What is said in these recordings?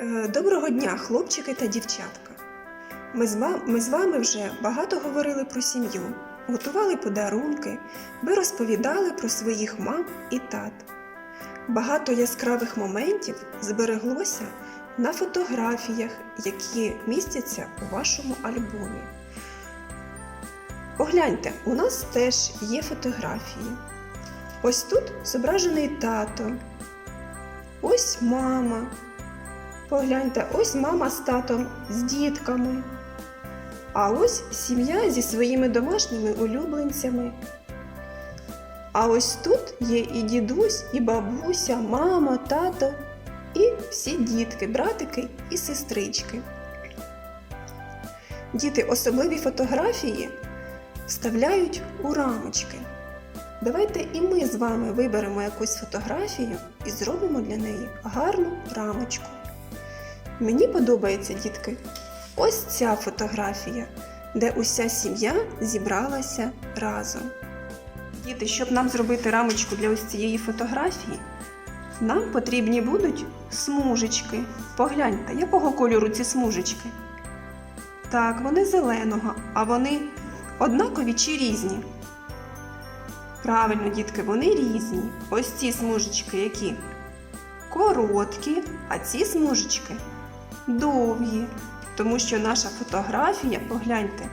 Е, Доброго дня, хлопчики та дівчатка. Ми з, ва- ми з вами вже багато говорили про сім'ю, готували подарунки, ви розповідали про своїх мам і тат. Багато яскравих моментів збереглося на фотографіях, які містяться у вашому альбомі. Погляньте, у нас теж є фотографії. Ось тут зображений тато, ось мама. Погляньте, ось мама з татом, з дітками. А ось сім'я зі своїми домашніми улюбленцями. А ось тут є і дідусь, і бабуся, мама, тато, і всі дітки, братики і сестрички. Діти особливі фотографії вставляють у рамочки. Давайте і ми з вами виберемо якусь фотографію і зробимо для неї гарну рамочку. Мені подобається, дітки, ось ця фотографія, де уся сім'я зібралася разом. Діти, щоб нам зробити рамочку для ось цієї фотографії, нам потрібні будуть смужечки. Погляньте, якого кольору ці смужечки? Так, вони зеленого, а вони однакові чи різні? Правильно, дітки, вони різні. Ось ці смужечки, які короткі, а ці смужечки довгі. Тому що наша фотографія, погляньте,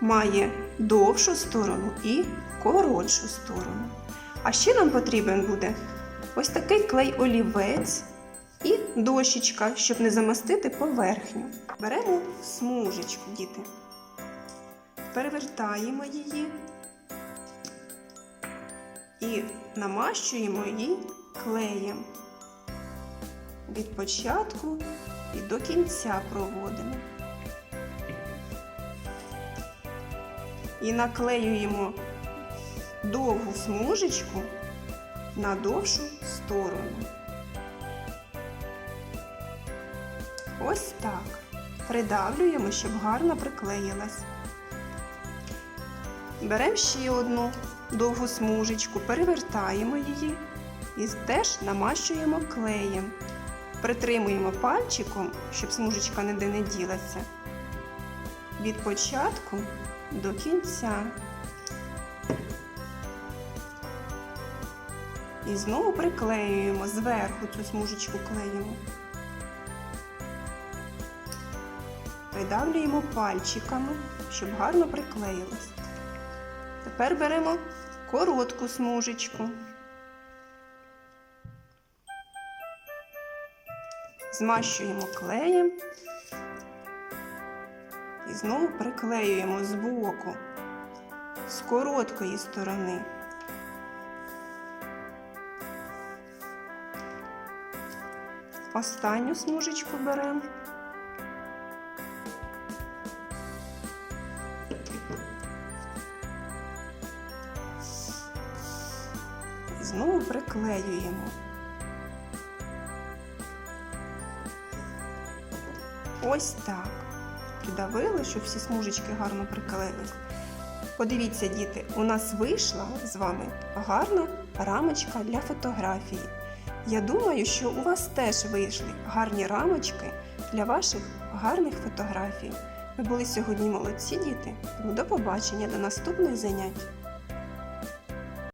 має довшу сторону і коротшу сторону. А ще нам потрібен буде ось такий клей олівець і дощечка, щоб не замастити поверхню. Беремо смужечку, діти. Перевертаємо її і намащуємо її клеєм. Від початку і до кінця проводимо. І наклеюємо довгу смужечку на довшу сторону. Ось так. Придавлюємо, щоб гарно приклеїлась. Беремо ще одну довгу смужечку, перевертаємо її і теж намащуємо клеєм. Притримуємо пальчиком, щоб смужечка ніде не ділася. Від початку до кінця. І знову приклеюємо зверху цю смужечку клеїмо. Придавлюємо пальчиками, щоб гарно приклеїлось. Тепер беремо коротку смужечку. Змащуємо клеєм і знову приклеюємо з боку, з короткої сторони. Останню смужечку беремо. І знову приклеюємо. Ось так. Придавили, щоб всі смужечки гарно приклеїлись. Подивіться, діти, у нас вийшла з вами гарна рамочка для фотографії. Я думаю, що у вас теж вийшли гарні рамочки для ваших гарних фотографій. Ви були сьогодні молодці, діти. Тому до побачення, до наступних занять.